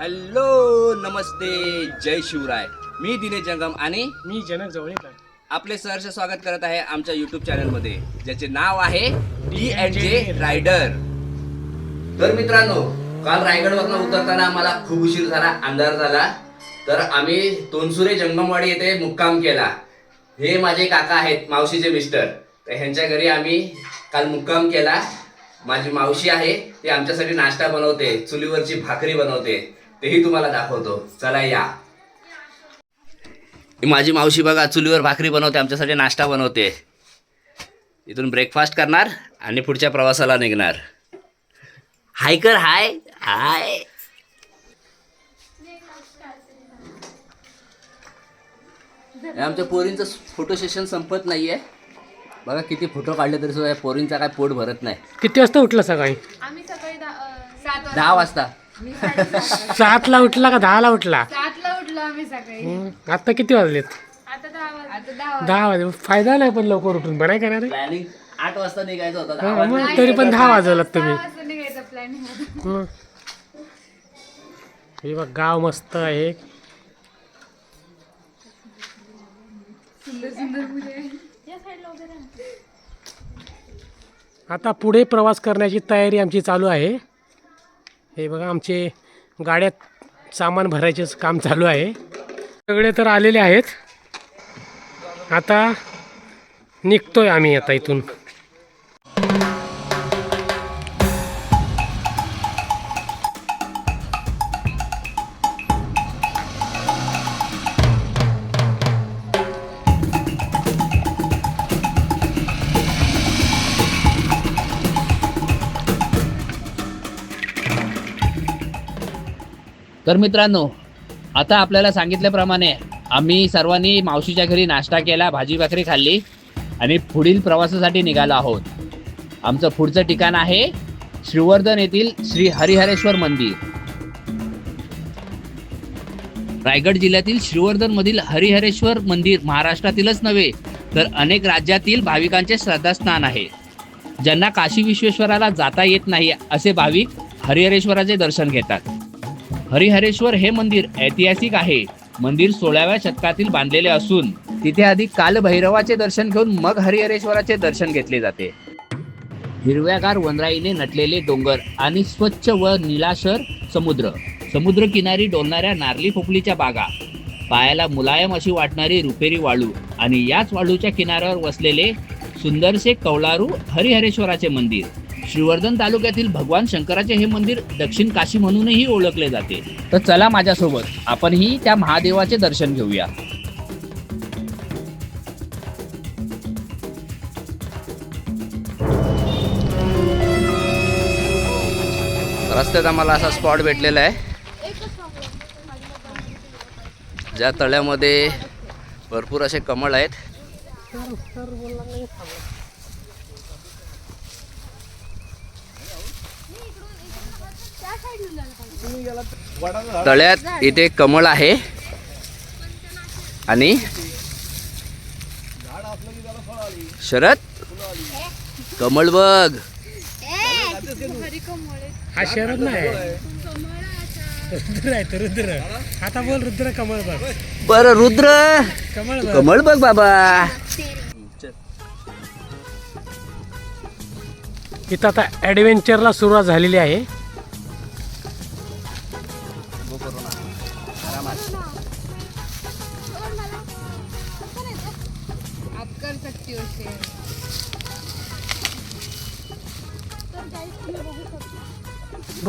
Hello नमस्ते जय शिवराय. मी दिनेश जंगम आणि मी जनक जवळीकर. आपले सहर्ष स्वागत करत आहे आमच्या युट्यूब चॅनलमध्ये ज्याचे नाव आहे डी अँड जे रायडर तर मित्रांनो काल रायगडवरनं उतरताना आम्हाला खूप उशीर झाला अंधार झाला. तर आम्ही तोनसुरे जंगमवाडी येथे मुक्काम केला. हे माझे काका आहेत मावशीचे मिस्टर. तर ह्यांच्या घरी आम्ही काल मुक्काम केला. माझी मावशी आहे ती आमच्यासाठी नाश्ता बनवते चुलीवरची भाकरी बनवते. तेही तुम्हाला दाखवतो. चला या. माझी मावशी बघा चुलीवर भाकरी बनवते आमच्यासाठी नाश्ता बनवते. इथून ब्रेकफास्ट करणार आणि पुढच्या प्रवासाला निघणार. हाय कर हाय हाय हे आमच्या पोरींचं फोटो सेशन संपत नाहीये. बघा किती फोटो काढले तरी सुद्धा पोरींचा काय पोट भरत नाही. किती वाजता उठला सकाळी? आम्ही सकाळी दहा वाजता. मी साडेसात सातला उठला का दहाला उठला? सातला उठलो आम्ही सकाळी. हम्म, आता किती वाजलेत? आता दहा आता दहा वाजले. फायदा नाही पण लवकर उठून. बरं आहे प्लॅनिंग आठ वाजता निघायचं होतं हा, वाजता. मग तरी पण दहा वाजवलात तुम्ही. दहा वाजता निघायचं प्लॅनिंग हम्म. हे. बघ गाव मस्त आहे. सुंदर सुंदर मुले. आता पुढे प्रवास करण्याची तयारी आमची चालू आहे. हे बघा आमचे गाड्यात सामान भरायचेच काम चालू आहे. सगळे तर आलेले आहेत. आता निघतोय आम्ही आता इथून. तर मित्रांनो आता आपल्याला सांगितल्याप्रमाणे आम्ही सर्वांनी मावशीच्या घरी नाश्ता केला भाजी भाकरी खाल्ली आणि पुढील प्रवासासाठी निघालो आहोत. आमचं पुढचं ठिकाण आहे श्रीवर्धन येथील श्री हरिहरेश्वर मंदिर. रायगड जिल्ह्यातील श्रीवर्धन मधील हरिहरेश्वर मंदिर महाराष्ट्रातीलच नव्हे तर अनेक राज्यातील भाविकांचे श्रद्धास्थान आहे. ज्यांना काशी विश्वेश्वराला जाता येत नाही असे भाविक हरिहरेश्वराचे दर्शन घेतात. हरिहरेश्वर हे मंदिर ऐतिहासिक आहे. मंदिर सोळाव्या शतकातील बांधलेले असून तिथे आधी कालभैरवाचे दर्शन घेऊन मग हरिहरेश्वराचे दर्शन घेतले जाते. हिरव्यागार वनराईने नटलेले डोंगर आणि स्वच्छ व निलाशर समुद्र. समुद्र किनारी डोलणाऱ्या नारली पोपलीच्या बागा. पायाला मुलायम अशी वाटणारी रुपेरी वाळू आणि याच वाळूच्या किनाऱ्यावर वसलेले सुंदरसे कौलारू हरिहरेश्वराचे मंदिर. श्रीवर्धन तालुक्यातील भगवान शंकराचे हे मंदिर दक्षिण काशी म्हणूनही ओळखले जाते. तर चला माझ्यासोबत आपणही त्या महादेवाचे दर्शन घेऊया. रस्त्यात आम्हाला असा स्पॉट भेटलेला आहे. ज्या तळ्यामध्ये भरपूर असे कमळ आहेत. तळ्यात इथे कमळ आहे. आणि शरद कमळ बघ. हा शरद नाही. रुद्र आहे रुद्र. आता बोल रुद्र कमळ बघ. बर रुद्र. कमळ बघ. कमळ बघ बाबा. इथं आता ॲडव्हेंचरला सुरुवात झालेली आहे.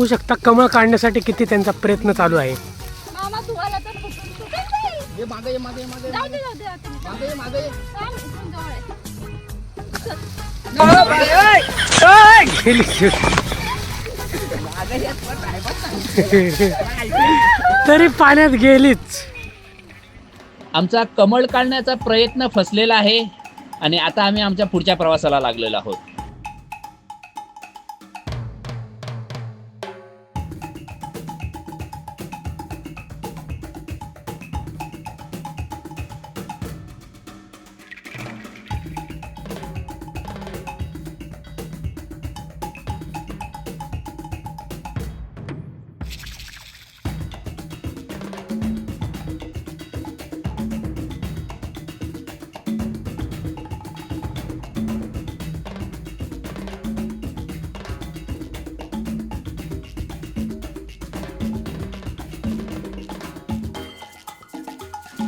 बघू शकता कमळ काढण्यासाठी किती त्यांचा प्रयत्न चालू आहे. तरी पाण्यात गेलीच. आमचा कमळ काढण्याचा प्रयत्न फसलेला आहे आणि आता आम्ही आमच्या पुढच्या प्रवासाला लागलेलो आहोत.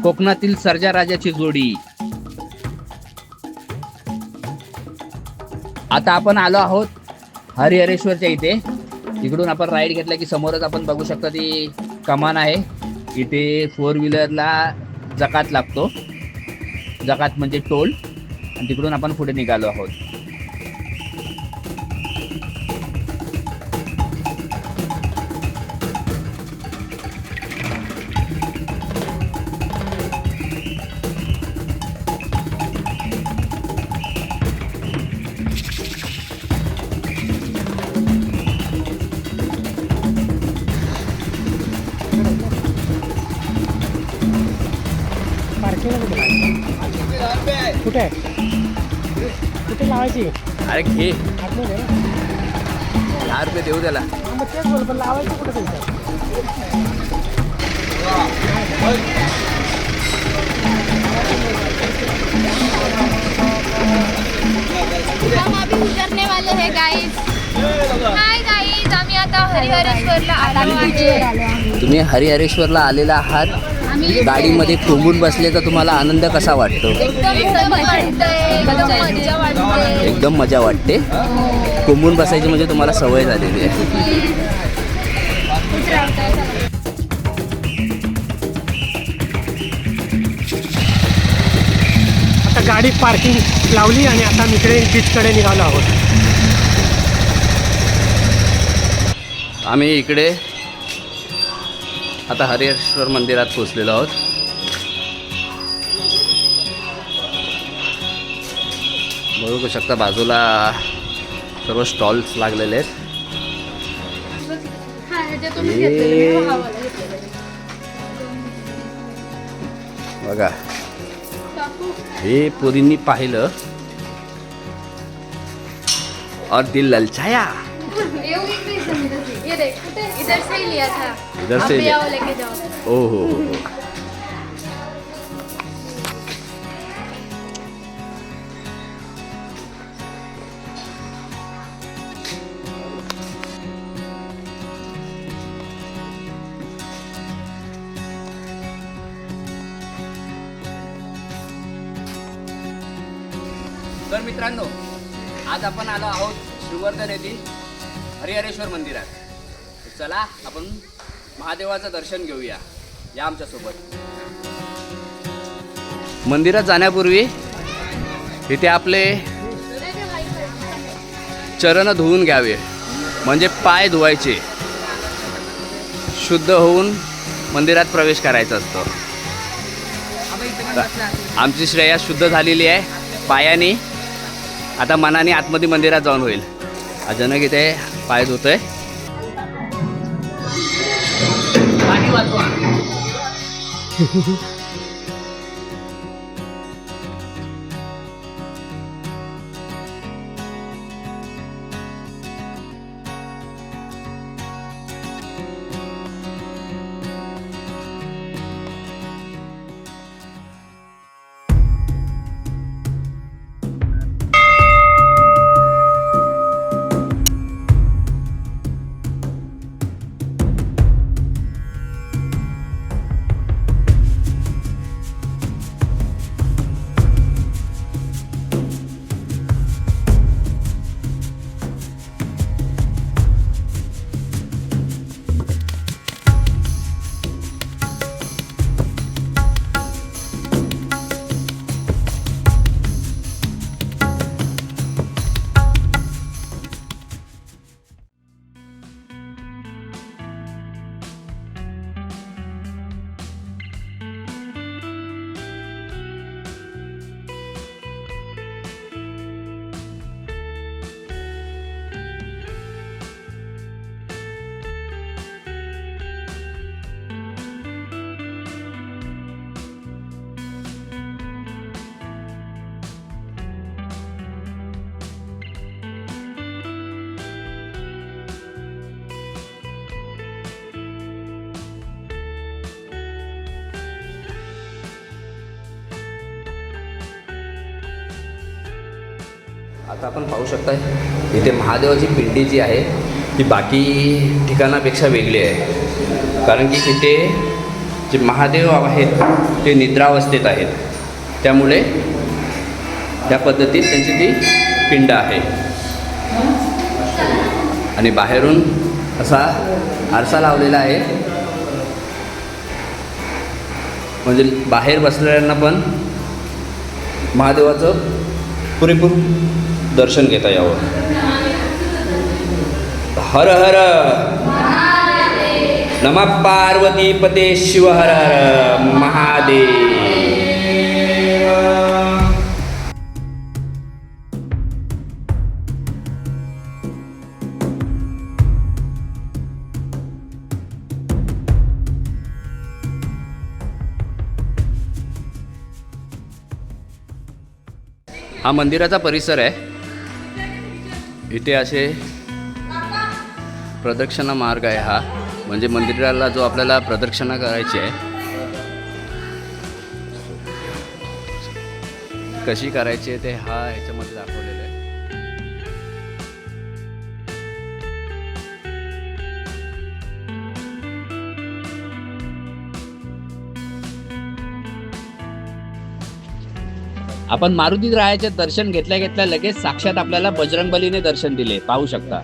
कोकणातील सर्जा राजाची जोडी. आता आपण आलो आहोत हरिहरेश्वरच्या इथे. इकडून आपण राईड घेतला की समोरच आपण बघू शकता ती कमान आहे. इथे फोर व्हीलरला जकात लागतो. जकात म्हणजे टोल. आणि तिकडून आपण पुढे निघालो आहोत. अरे घे? दहा रुपये देऊ त्याला. लावायची कुठे तुमच्या हम अभी उतरने वाले हैं गाइस हाय गाइस आम्ही आता हरिहरेश्वरला आलो आहे. तुम्ही हरिहरेश्वरला आलेला आहात. गाडीमध्ये कोंबून बसले तर तुम्हाला आनंद कसा वाटतो? एकदम मजा वाटते एकदम मजा वाटते. कोंबून बसायची म्हणजे तुम्हाला सवय झालेली आहे. आता गाडी पार्किंग लावली आणि आता मी इकडे बीचकडे निघालो आहोत. आम्ही इकडे आता हरिहरेश्वर मंदिरात पोचलेलो आहोत. बघू शकता बाजूला सर्व स्टॉल्स लागलेले आहेत. बघा. हे पोरींनी पाहिलं. और दिल ललचाया. इधर से। जाओ ओ हो हो हो तर मित्रांनो आज आपण आलो आहोत श्रीवर्धन येथील हरिहरेश्वर मंदिरात. चला आपण महादेवाचं दर्शन घेऊया. या आमच्यासोबत. मंदिरात जाण्यापूर्वी इथे आपले चरण धुवून घ्यावे. म्हणजे पाय धुवायचे. शुद्ध होऊन मंदिरात प्रवेश करायचा असतो. आमची श्रेया शुद्ध झालेली आहे. पायाने आता मनाने आतमध्ये मंदिरात जाऊन होईल. अचानक इथे पाय धुतोय. વાંચવાનું आता आपण पाहू शकता इथे महादेवाची पिंडी जी आहे ती बाकी ठिकाणापेक्षा वेगळी आहे. कारण की तिथे जे महादेव आहेत ते निद्रावस्थेत आहेत. त्यामुळे त्या पद्धतीत त्यांची ती पिंड आहे. आणि बाहेरून असा आरसा लावलेला आहे. म्हणजे बाहेर बसलेल्यांना पण महादेवाचं पुरेपूर दर्शन घेता यावं. हर हर. नम पार्वती पते शिव हर हर. महादेव. हा मंदिराचा परिसर आहे. इथे असे प्रदक्षिणा मार्ग आहे हा. म्हणजे मंदिराला जो आपल्याला प्रदक्षिणा करायची आहे. कशी करायची आहे ते हा ह्याच्यामध्ये दाखवलेलं आहे. आपण मारुती रायाचे दर्शन घेतल्या घेतल्या लगेच साक्षात आपल्याला बजरंगबलीने दर्शन दिले. पाहू शकता.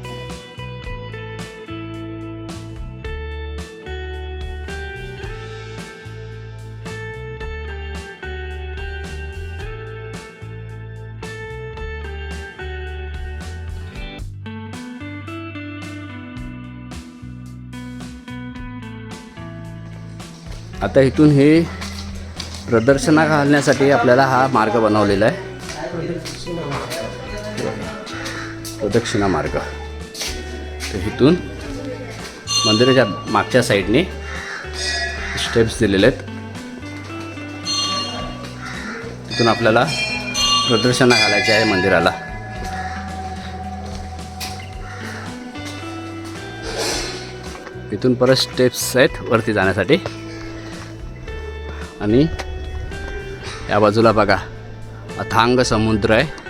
आता इथून हे प्रदर्शना घालण्यासाठी आपल्याला हा मार्ग बनवलेला आहे. प्रदक्षिणा मार्ग. तर इथून मंदिराच्या मागच्या साईडने स्टेप्स दिलेले आहेत. तिथून आपल्याला प्रदर्शना घालायची आहे मंदिराला. इथून परत स्टेप्स आहेत वरती जाण्यासाठी. आणि या बाजूला बघा. अथांग समुद्र आहे.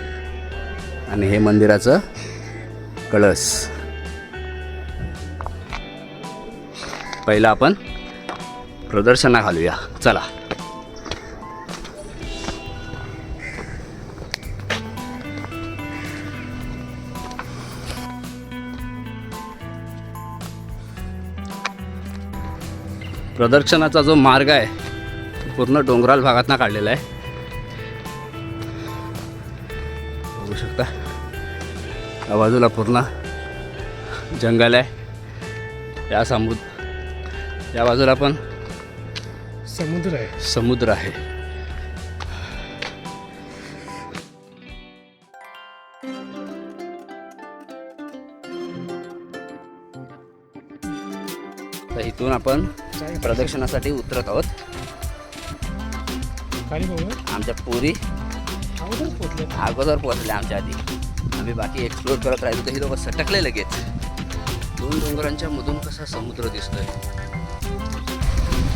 आणि हे मंदिराचं कळस. पहिलं आपण प्रदर्शना घालूया. चला. प्रदर्शनाचा जो मार्ग आहे पूर्ण डोंगराळ भागातनं काढलेला आहे. बघू शकता. या बाजूला पूर्ण जंगल आहे. या समुद्र या बाजूला पण समुद्र आहे. समुद्र आहे. तर इथून आपण प्रदक्षिणासाठी उतरत आहोत. आमच्या पुरी अगोदर पोहोचले आमच्या आधी. आम्ही बाकी एक्सप्लोर करत राहिलो तर ही लोक सटकले लगेच. दोन डोंगरांच्या मधून कसा समुद्र दिसतोय.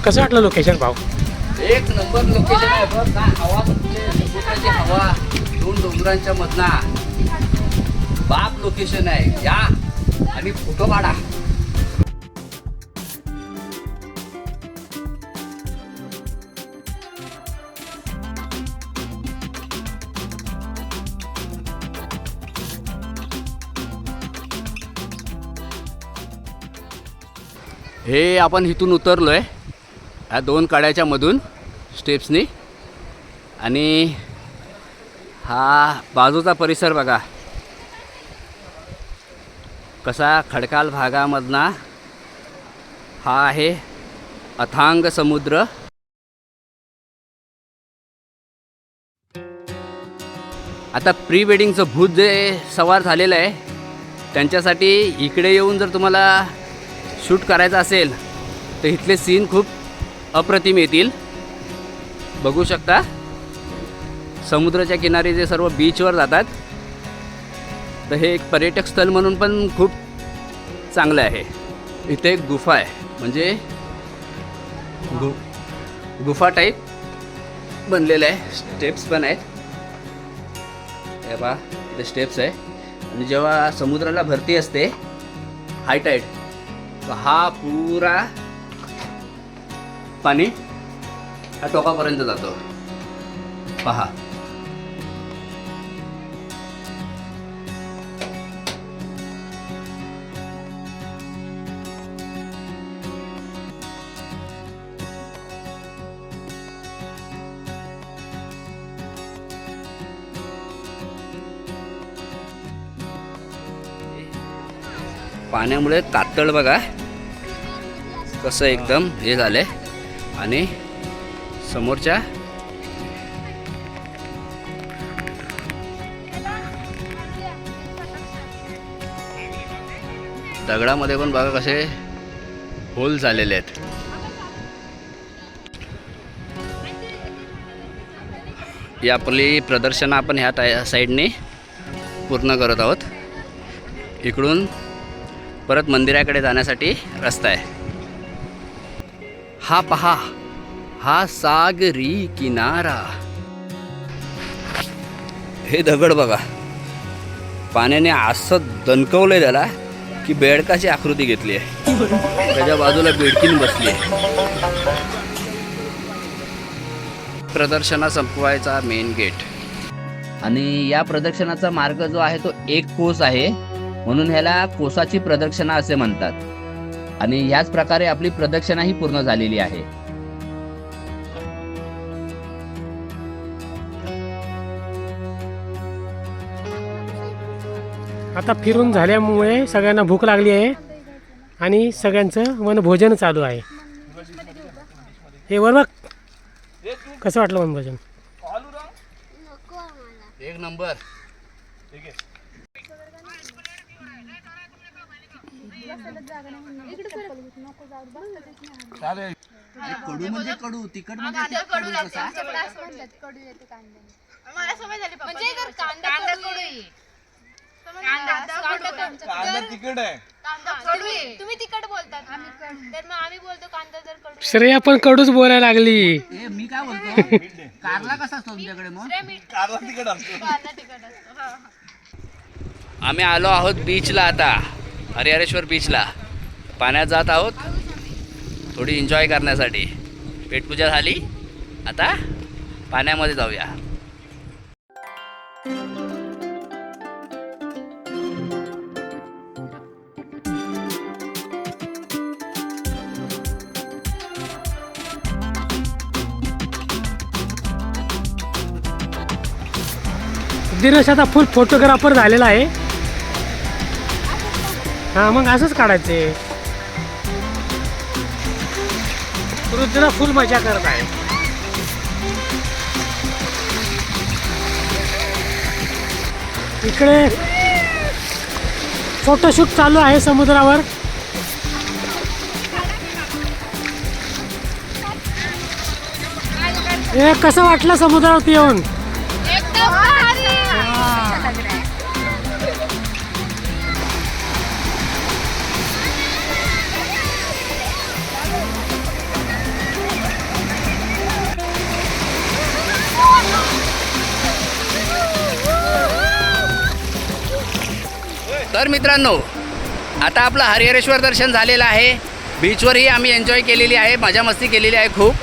कसं वाटलं लोकेशन भाऊ एक नंबर लोकेशन आहे बघ काय हवा म्हणजे समुद्राची हवा दोन डोंगरांच्या मधना बाप लोकेशन आहे. या. आणि फोटो काढा. हे आपण इथून उतरलो आहे ह्या दोन काड्याच्या मधून स्टेप्सनी आणि हा बाजूचा परिसर बघा. कसा खडकाल भागामधना हा आहे अथांग समुद्र. आता प्री वेडिंगचं भूत जे सवार झालेलं आहे त्यांच्यासाठी इकडे येऊन जर तुम्हाला शूट करायचं असेल तर इथले सीन खूप अप्रतिम येतील. बघू शकता समुद्राच्या किनारी जे सर्व बीचवर जातात तर हे एक पर्यटक स्थळ म्हणून पण खूप चांगलं आहे. इथे एक गुफा आहे म्हणजे गु गुफा टाईप बनलेलं आहे. स्टेप्स पण आहेत. हे बा ते स्टेप्स आहे. आणि जेव्हा समुद्राला भरती असते हाय टाईड हा पुरा पाणी हा टोकापर्यंत जातो. पहा. पाण्यामुळे कातळ बघा कसं एकदम हे झालंय. आणि समोरच्या दगडामध्ये पण बघा कसे होल झालेले आहेत. ही आपली प्रदर्शनं आपण ह्या टाय साईडने पूर्ण करत आहोत. इकडून परत मंदिराकडे जाण्यासाठी रस्ता आहे. हा पहा हा सागरी किनारा. हे दगड बघा. पाण्याने असं दणकवलंय त्याला की बेडकाची आकृती घेतली आहे. त्याच्या बाजूला बेडकीन बसली आहे. प्रदर्शना संपवायचा मेन गेट. आणि या प्रदर्शनाचा मार्ग जो आहे तो एक कोस आहे. म्हणून ह्याला कोसाची प्रदक्षिणा असे म्हणतात. आणि ह्याच प्रकारे आपली प्रदक्षिणा ही पूर्ण झालेली आहे. आता फिरून झाल्यामुळे सगळ्यांना भूक लागली आहे आणि सगळ्यांचं वनभोजन चालू आहे. हे वर बघ कसं वाटलं वनभोजन? एक नंबर. कडू म्हणजे कडू तिखट म्हणजे कडू कसा? मला सवय झाली म्हणजे जर कांदा कडू आहे. कांदा कांदा तिखट आहे. कांदा कडू आहे. तुम्ही तिखट बोलतात. तर मग आम्ही बोलतो कांदा जर कडू आहे. श्रेया पण कडूच बोलायला लागली. ए मी काय बोलतो? कारला कसा असतो तुमच्याकडे मग? ते मीठ कांदा तिखट असतो. कांदा तिखट असतो हा. आम्ही आलो आहोत बीचला आता. हरिहरेश्वर बीचला पाण्यात जात आहोत. थोडी एन्जॉय करण्यासाठी. पेटपूजा झाली. आता पाण्यामध्ये जाऊया. दिनेश आता फुल फोटोग्राफर झालेला आहे. हा मग असंच काढायचे. रुद्र फुल मजा करत आहे. इकडे फोटोशूट चालू आहे समुद्रावर. हे कसं वाटलं समुद्रावरती येऊन? तर मित्रांनो आता आपलं हरिहरेश्वर दर्शन झालेलं आहे. बीचवरही आम्ही एन्जॉय केलेली आहे मजा मस्ती केलेली आहे खूप.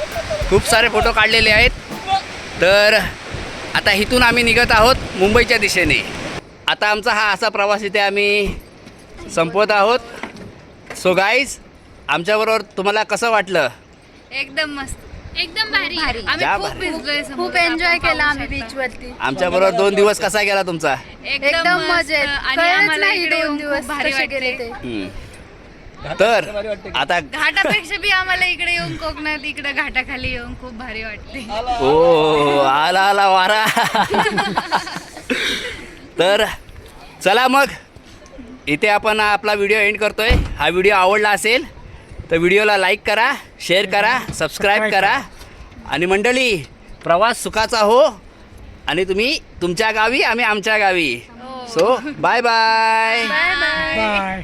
खूप सारे फोटो काढलेले आहेत. तर आता इथून आम्ही निघत आहोत मुंबईच्या दिशेने. आता आमचा हा असा प्रवास इथे आम्ही संपवत आहोत. सो गाईज आमच्याबरोबर तुम्हाला कसं वाटलं? एकदम मस्त. एकदम भारी आम्ही खूप भारी. भिजलोय खूप समुद्रात. एन्जॉय केला आम्ही. बीच वरती आमच्याबरोबर दोन दिवस कसा गेला तुमचा एकदम मस्त. मजेत आणि कळलंच आम्हाला नाही इकडे दोन येऊन दिवस खूप भारी कसे गेले वाटते. ते हम्म. तर आता घाटापेक्षा बी आम्हाला इकडे येऊन कोकणात इकडे घाटाखाली येऊन खूप भारी वाटते ओ आला आला वारा तर चला मग इथे आपण आपला व्हिडिओ एंड करतोय हा व्हिडिओ आवडला असेल तर व्हिडिओला लाईक करा शेअर करा सबस्क्राईब करा. आणि मंडळी प्रवास सुखाचा हो. आणि तुम्ही तुमच्या गावी आम्ही आमच्या गावी. So bye bye bye